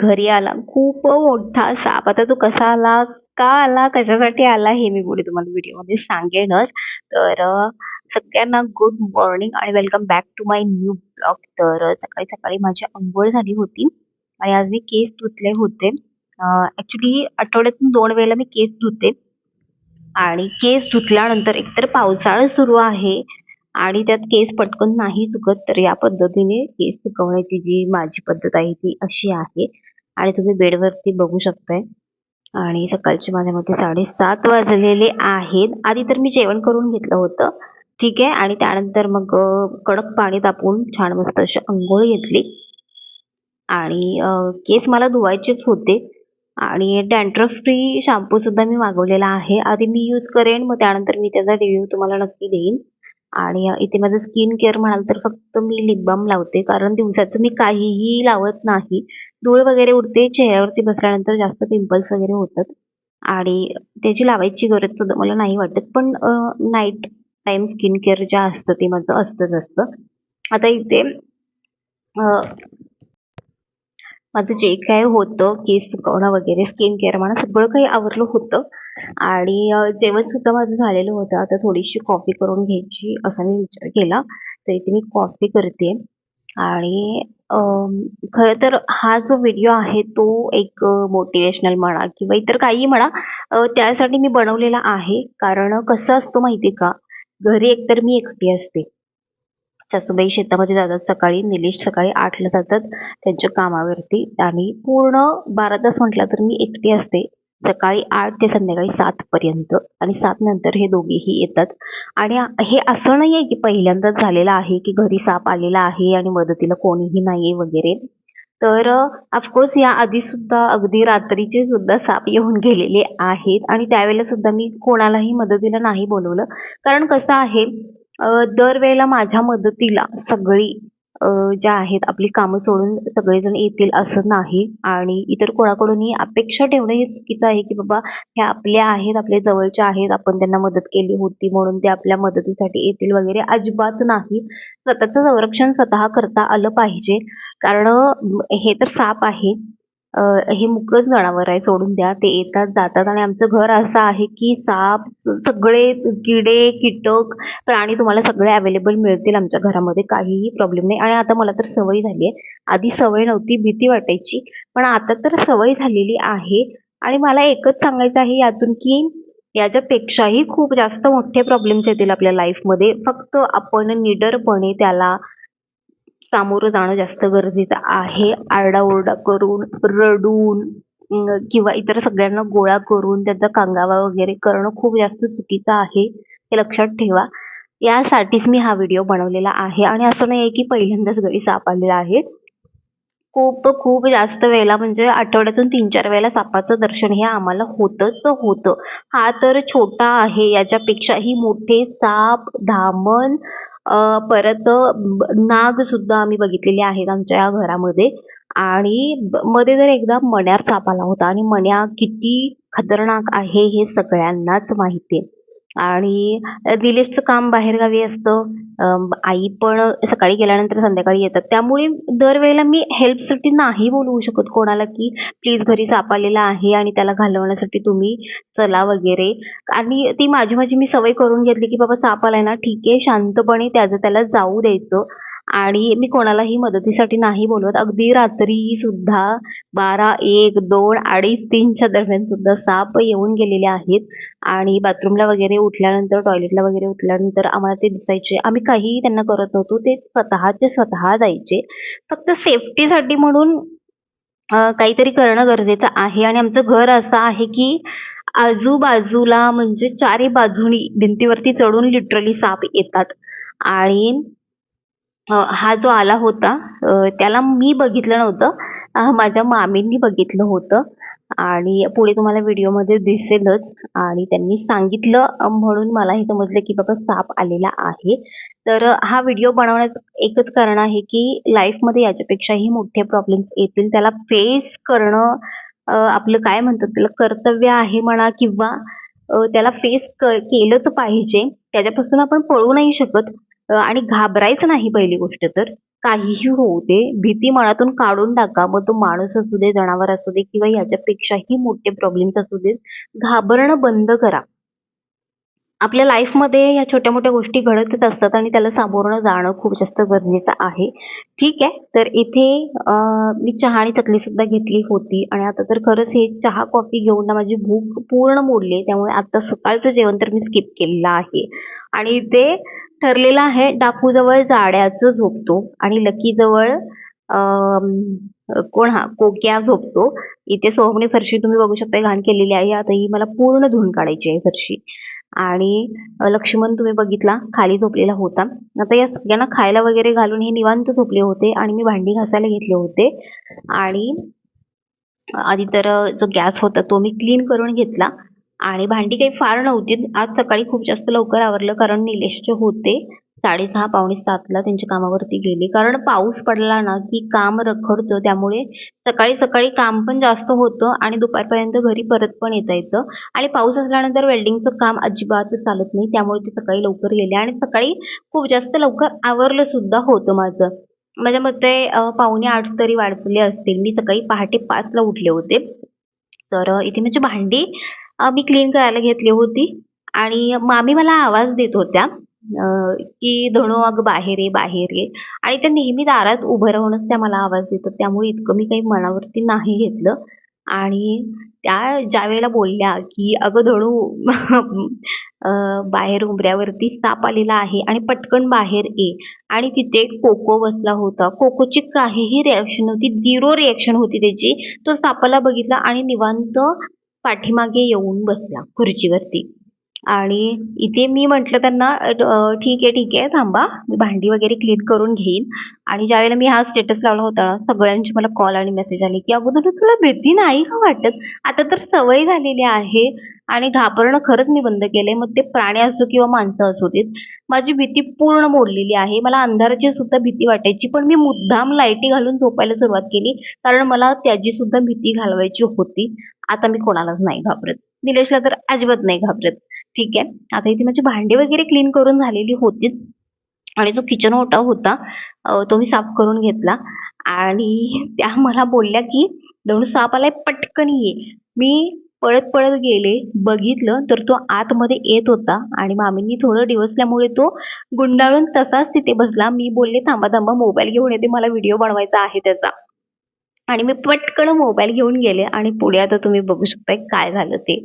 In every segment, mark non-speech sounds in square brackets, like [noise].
घरी आला. खूप मोठा साप. आता तो कसा आला? का आला? कशासाठी आला? हे मी पुढे तुम्हाला व्हिडिओमध्ये सांगेनच. तर सगळ्यांना गुड मॉर्निंग आणि welcome back to my new blog तर सकाळी सकाळी माझी अंघोळ झाली होती आणि आज मी केस धुतले होते. ऍक्च्युली आठवड्यातून दोन वेळेला मी केस धुते. आणि केस धुतल्यानंतर एकतर पावसाळा सुरू आहे आणि त्यात केस पटकन नाही सुकत तर या पद्धतीने केस सुकवण्याची जी माझी पद्धत आहे ती अशी आहे. आणि तुम्ही बेडवरती बघू शकताय. आणि सकाळचे माझ्या मते साडेसात वाजलेले आहेत. आधी तर मी जेवण करून घेतलं होतं. ठीक आहे. आणि त्यानंतर मग कडक पाणी तापवून छान मस्त अशी अंघोळ घेतली. आणि केस मला धुवायचेच होते. आणि डॅन्ड्रफ फ्री शॅम्पू सुद्धा मी मागवलेला आहे. आधी मी यूज करेन. मग त्यानंतर मी त्याचा रिव्ह्यू तुम्हाला नक्की देईन. आणि इथे माझं स्किन केअर म्हणाल तर फक्त मी लिप बाम लावते. कारण दिवसाचं मी काहीही लावत नाही. धूळ वगैरे उडते चेहऱ्यावरती बसल्यानंतर जास्त पिंपल्स वगैरे होतात. आणि त्याची लावायची गरज सुद्धा मला नाही वाटत. पण नाईट टाइम स्किन केअर जे असतं ते माझं असतंच असतं. आता इथे माझं जे काय होतं केस सुकवणं वगैरे स्किन केअर म्हणा सगळं काही आवरलं होतं. आणि जेवण सुद्धा माझं झालेलं होतं. आता थोडीशी कॉफी करून घ्यायची असा मी विचार केला. तर इथे मी कॉफी करते. आणि खरं तर हा जो व्हिडिओ आहे तो एक मोटिवेशनल म्हणा किंवा इतर काही म्हणा त्यासाठी मी बनवलेला आहे. कारण कसं असतं माहिती आहे का? घरी एकतर मी एकटी असते. सासूबाई शेतामध्ये जातात. सकाळी निलेश सकाळी आठला जातात त्यांच्या कामावरती आणि पूर्ण बारा तास म्हटला तर मी एकटी असते. सकाळी आठ ते संध्याकाळी सात पर्यंत आणि सात नंतर हे दोघेही येतात. आणि हे असं नाही आहे की पहिल्यांदाच झालेलं आहे की घरी साप आलेला आहे आणि मदतीला कोणीही नाही वगैरे. तर ऑफकोर्स या आधी सुद्धा अगदी रात्रीचे सुद्धा साप येऊन गेलेले आहेत आणि त्यावेळेला सुद्धा मी कोणालाही मदतीला नाही बोलवलं. कारण कसं आहे दरवेळेला माझ्या मदतीला सगळी ज्या आहेत आपली कामं सोडून सगळेजण येतील असं नाही. आणि इतर कोणाकडूनही अपेक्षा ठेवणं हे चुकीचं आहे की बाबा हे आपल्या आहेत आपल्या जवळच्या आहेत आपण त्यांना मदत केली होती म्हणून ते आपल्या मदतीसाठी येतील वगैरे अजिबात नाही. स्वतःचं संरक्षण स्वतः करता आलं पाहिजे. कारण हे तर साप आहे. अ, हे मुकच जनावर आहे सोडून द्या. ते येतात जातात आणि आमचं घर असं आहे की साप सगळे किडे कीटक प्राणी तुम्हाला सगळे अवेलेबल मिळतील आमच्या घरामध्ये. काहीही प्रॉब्लेम नाही. आणि आता मला तर सवय झाली आहे. आधी सवय नव्हती भीती वाटायची. पण आता तर सवय झालेली आहे. आणि मला एकच सांगायचं आहे यातून की याच्यापेक्षाही खूप जास्त मोठे प्रॉब्लेम्स येतील आपल्या लाईफमध्ये फक्त आपण निडरपणे त्याला सामोरं जाणं जास्त गरजेचं आहे. आरडाओरडा करून रडून किंवा इतर सगळ्यांना गोळा करून त्यांचा कांगावा वगैरे करणं खूप जास्त चुकीचं आहे. हे लक्षात ठेवा. यासाठीच मी हा व्हिडिओ बनवलेला आहे आणि असं नाही आहे की पहिल्यांदाच घरी साप आलेला आहे. खूप खूप जास्त वेळेला म्हणजे आठवड्यातून तीन चार वेळेला सापाचं दर्शन हे आम्हाला होतच होतं. हा तर छोटा आहे. याच्यापेक्षाही मोठे साप धामण परत नाग सुद्धा आम्ही बघितलेले आहेत आमच्या या घरामध्ये. आणि मध्ये जर एकदा मण्यार साप आला होता आणि मण्या किती खतरनाक आहे हे सगळ्यांनाच माहिती आहे. आणि निलेशचं काम बाहेरगावी असतं. आई पण सकाळी गेल्यानंतर संध्याकाळी येतात. त्यामुळे दरवेळेला मी हेल्पसाठी नाही बोलवू शकत कोणाला की प्लीज घरी साप आलेला आहे आणि त्याला घालवण्यासाठी तुम्ही चला वगैरे. आणि ती माझी माझी मी सवय करून घेतली की बाबा साप आलाय ना ठीक आहे शांतपणे त्याचं त्याला जाऊ द्यायचं. आणि मी कोणालाही मदतीसाठी नाही बोलवत. अगदी रात्री सुद्धा बारा एक दोन अडीच तीनच्या दरम्यान सुद्धा साप येऊन गेलेले आहेत. आणि बाथरूमला वगैरे उठल्यानंतर टॉयलेटला वगैरे उठल्यानंतर आम्हाला ते दिसायचे. आम्ही काहीही त्यांना करत नव्हतो. ते स्वतःचे स्वतः जायचे. फक्त सेफ्टीसाठी म्हणून काहीतरी करणं गरजेचं आहे. आणि आमचं घर असं आहे की आजूबाजूला म्हणजे चारी बाजूनी भिंतीवरती चढून लिटरली साप येतात. आणि हा जो आला होता त्याला मी बघितलं नव्हतं. माझ्या मामींनी बघितलं होतं. आणि पुढे तुम्हाला व्हिडिओमध्ये दिसेलच. आणि त्यांनी सांगितलं म्हणून मला हे समजलं की बाबा साप आलेला आहे. तर हा व्हिडिओ बनवण्याचं एकच कारण आहे की लाईफमध्ये याच्यापेक्षाही मोठे प्रॉब्लेम्स येतील. त्याला फेस करणं आपलं काय म्हणतात त्याला कर्तव्य आहे म्हणा किंवा त्याला फेस केलंच पाहिजे. त्याच्यापासून आपण पळू नाही शकत. आणि घाबरायचं नाही पहिली गोष्ट तर. काहीही होऊ दे भीती मनातून काढून टाका. मग तो माणूस असू दे जनावर असू दे किंवा याच्यापेक्षाही मोठे प्रॉब्लेम्स असू दे घाबरणं बंद करा. आपल्या लाईफमध्ये या छोट्या मोठ्या गोष्टी घडतच असतात आणि त्याला सामोरणं जाणं खूप जास्त गरजेचं आहे. ठीक आहे? तर इथे मी चहा आणि चकली सुद्धा घेतली होती आणि आता तर खरंच हे चहा कॉफी घेऊन ना माझी भूक पूर्ण मोडली त्यामुळे आता सकाळचं जेवण तर मी स्किप केलेलं आहे. आणि ते ठरलेलं आहे डाकूजवळ जाड्याचं झोपतो आणि लकीजवळ कोण हा कोक्या झोपतो. इथे सोहमने फरशी तुम्ही बघू शकता घाण केलेली आहे. आता ही मला पूर्ण धुवून काढायची आहे फरशी. आणि लक्ष्मण तुम्ही बघितला खाली झोपलेला होता. आता या सगळ्यांना खायला वगैरे घालून हे निवांत झोपले होते आणि मी भांडी घासायला घेतले होते. आणि आधी तर जो गॅस होता तो मी क्लीन करून घेतला. आणि भांडी काही फार नव्हती. आज सकाळी खूप जास्त लवकर आवरलं कारण निलेश जे होते साडेसहा पावणे सातला त्यांच्या कामावरती गेले. कारण पाऊस पडला ना की काम रखडतं. त्यामुळे सकाळी सकाळी काम पण जास्त होतं आणि दुपारपर्यंत घरी परत पण येता येतं. आणि पाऊस असल्यानंतर वेल्डिंगचं काम अजिबात चालत नाही. त्यामुळे ते सकाळी लवकर गेले. आणि सकाळी खूप जास्त लवकर आवरलं सुद्धा होतं माझं. माझ्या मते पावणे आठ तरी वाढले असतील. मी सकाळी पहाटे पाचला उठले होते. तर इथे म्हणजे भांडी मी क्लीन करायला घेतली होती. आणि मामी मला आवाज देत होत्या की धणू अगं बाहेर ये बाहेर ये. आणि त्या नेहमी दारात उभं राहूनच त्या मला आवाज देतात त्यामुळे इतकं मी काही मनावरती नाही घेतलं. आणि त्या ज्या वेळेला बोलल्या की अगं धणू बाहेर उंबऱ्यावरती साप आलेला आहे आणि पटकन बाहेर ये. आणि तिथे कोको बसला होता. कोकोची काहीही रिॲक्शन नव्हती. झिरो रिॲक्शन होती त्याची. तो सापाला बघितला आणि निवांत पाठीमागे येऊन बसला खुर्चीवरती. आणि इथे मी म्हटलं त्यांना ठीक आहे ठीक आहे थांबा मी भांडी वगैरे क्लीन करून घेईन. आणि ज्यावेळेला मी हा स्टेटस लावला होता ना सगळ्यांचे मला कॉल आणि मेसेज आले की अगोदर तुला भीती नाही का वाटत? आता तर सवय झालेली आहे आणि घाबरणं खरंच मी बंद केलंय. मग ते प्राणी असो किंवा माणसं असो देत माझी भीती पूर्ण मोडलेली आहे. मला अंधाराची सुद्धा भीती वाटायची पण मी मुद्दाम लाईटी घालून झोपायला सुरुवात केली कारण मला त्याची सुद्धा भीती घालवायची होती. आता मी कोणालाच नाही घाबरत. निलेशला तर अजिबात नाही घाबरत. ठीक आहे. आता इथे माझी भांडी वगैरे क्लीन करून झालेली होतीच. आणि जो किचन ओटा होता तो मी साफ करून घेतला. आणि त्या मला बोलल्या की दणू साप आलाय पटकन ये. मी पळत पळत गेले बघितलं तर तो आतमध्ये येत होता आणि मामींनी थोडं डिवसल्यामुळे तो गुंडाळून तसाच तिथे बसला. मी बोलले थांबा थांबा मोबाईल घेऊन येते मला व्हिडिओ बनवायचा आहे त्याचा. आणि मी पटकन मोबाईल घेऊन गेले आणि पुढे आता तुम्ही बघू शकताय काय झालं ते.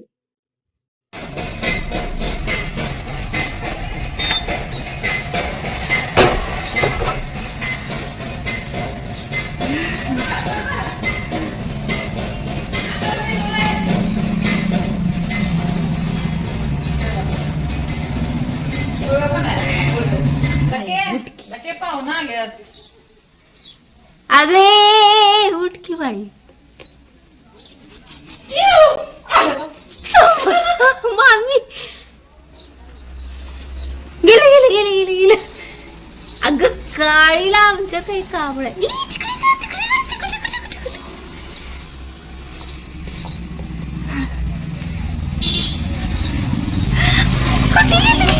लके अगे उठ की बाई. मामी. गेले गेले गेले गेले गेले. अगं काळीला आमच्या काही काम नाही ई, तिकडे जा, तिकडे जा, तिकडे, तिकडे, तिकडे, तिकडे. कुठे गेले?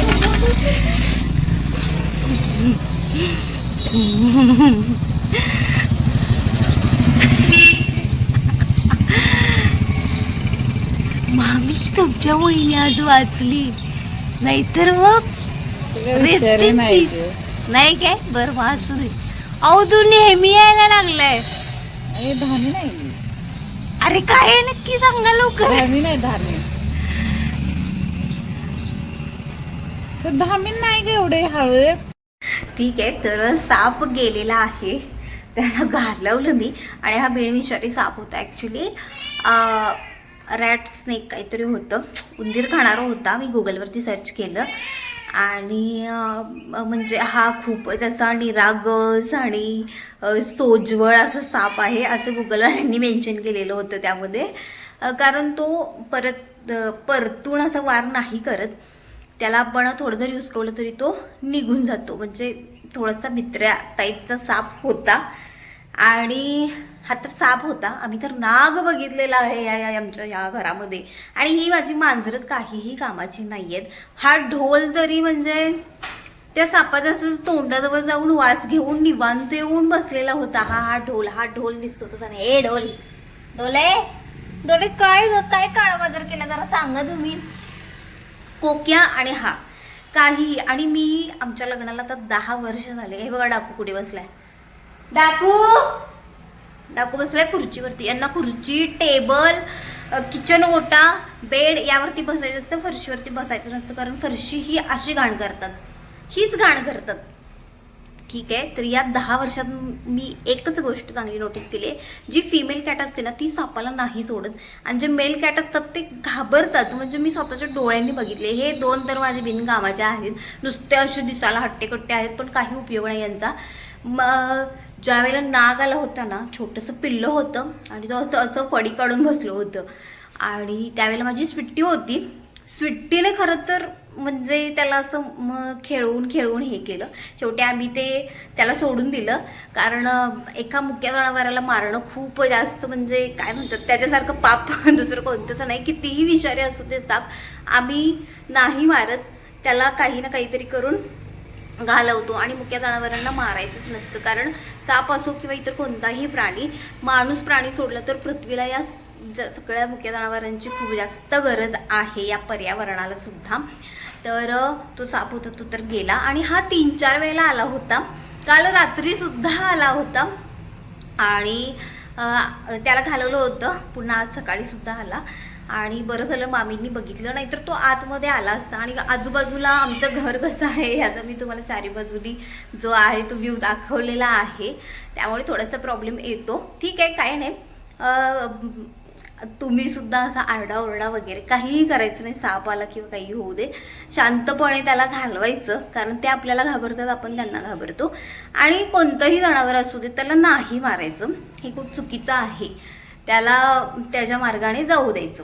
मामी तुमच्या मुलीने आज वाचली. नाहीतर मग नाही काय? बर असू दे. अहो तू नेहमी यायला लागलाय. अरे धामी नाही. अरे काय आहे? नक्की सांगा लवकर. धामी नाही धामी नाही ग एवढे हळद. ठीक आहे तर साप गेलेला आहे. त्याला घालवलं मी आणि हा बेणविषारी साप होता ॲक्च्युली रॅट स्नेक काहीतरी होतं. उंदीर खाणारा होता मी गुगलवरती सर्च केलं. आणि म्हणजे हा खूपच असा निरागस आणि सोज्वळ असा साप आहे असं गुगलवाल्यांनी मेन्शन केलेलं होतं त्यामध्ये. कारण तो परत परतून असा वार नाही करत. त्याला आपण थोडं जरी उसकवलं तरी तो निघून जातो. म्हणजे थोडासा भित्र्या टाईपचा साप होता. आणि हा तर साप होता. आम्ही तर नाग बघितलेला आहे या या आमच्या या घरामध्ये. आणि ही माझी मांजरं काहीही कामाची नाही आहेत हा ढोल तरी म्हणजे त्या सापाचा असं तोंडाजवळ जाऊन वास घेऊन निवांत येऊन बसलेला होता. हा हा ढोल हा ढोल दिसतो तसा. नाही ए ढोल. ढोले ढोले काय ग? काय काळा बाजार केला? जरा सांगा तुम्ही. कोक्या आणि हा. काही आणि मी आमच्या लग्नाला तर दहा वर्ष झाले. हे बघा डाकू कुठे बसलाय. डाकू! डाकू बसलाय खुर्चीवरती. यांना खुर्ची टेबल किचन ओटा बेड यावरती बसायचं असतं फरशीवरती बसायचं नसतं कारण फरशी ही अशी घाण करतात. हीच घाण करतात. ठीक आहे तर या दहा वर्षात मी एकच गोष्ट चांगली नोटीस केली आहे. जी फिमेल कॅट असते ना ती सापाला नाही सोडत. आणि जे मेल कॅट असतात ते घाबरतात. म्हणजे मी स्वतःच्या डोळ्यांनी बघितले. हे दोन तर माझे बिनकामाचे आहेत. नुसते असे दिसायला हट्टेकट्टे आहेत पण काही उपयोग नाही यांचा. मग ज्या वेळेला नाग आला होता ना छोटंसं पिल्लं होतं आणि तो असं असं फडी काढून बसलं होतं. आणि त्यावेळेला माझी स्विट्टी होती. स्विट्टीने खरं तर म्हणजे त्याला असं मग खेळवून खेळवून हे केलं. शेवटी आम्ही ते त्याला सोडून दिलं. कारण एका मुक्या जनावराला मारणं खूप जास्त म्हणजे काय म्हणतात त्याच्यासारखं पाप [laughs] दुसरं कोणतंच नाही. कितीही विषारी असू दे साप आम्ही नाही मारत. त्याला काही ना काहीतरी करून घालवतो. आणि मुक्या जनावरांना मारायचंच नसतं. कारण साप असो किंवा इतर कोणताही प्राणी माणूस प्राणी सोडला तर पृथ्वीला या ज- सगळ्या मुक्या जनावरांची खूप जास्त गरज आहे या पर्यावरणाला सुद्धा. तर तो साप होता तो तर गेला. आणि हा तीन चार वेळेला आला होता. काल रात्रीसुद्धा आला होता. आणि त्याला घालवलं होतं. पुन्हा आज सकाळीसुद्धा आला. आणि बरं झालं मामींनी बघितलं. नाही तर तो आतमध्ये आला असता. आणि आजूबाजूला आमचं घर कसं आहे ह्याचा मी तुम्हाला चारी बाजूनी जो आहे तो व्ह्यू दाखवलेला आहे. त्यामुळे थोडासा प्रॉब्लेम येतो. ठीक आहे काय नाही. तुम्ही सुद्धा असा आरडाओरडा वगैरे काहीही करायचं नाही साप आला किंवा काही होऊ दे. शांतपणे त्याला घालवायचं कारण ते आपल्याला घाबरतात आपण त्यांना घाबरतो. आणि कोणतंही जनावर असू दे त्याला नाही मारायचं. हे खूप चुकीचं आहे. त्याला त्याच्या मार्गाने जाऊ द्यायचं.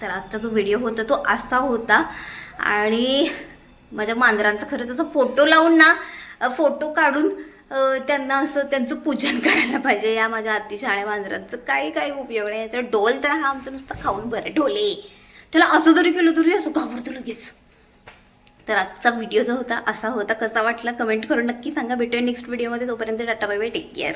तर आजचा जो व्हिडिओ होता तो असा होता. आणि माझ्या मांजरांचा खरंच असं फोटो लावून ना फोटो काढून त्यांना असं त्यांचं पूजन [laughs] करायला पाहिजे. या माझ्या अतिशाळ्या मांजरांचं काही काही उपयोग नाही. याचा डोल तर हा आमचं नुसतं खाऊन बरं. डोले. त्याला असं जरी केलं तरी असं घाबरतो लगेच. तर आजचा व्हिडिओ जो होता असा होता. कसा वाटला? कमेंट करून नक्की सांगा. भेटूया नेक्स्ट व्हिडिओमध्ये तोपर्यंत tata bye bye. Take care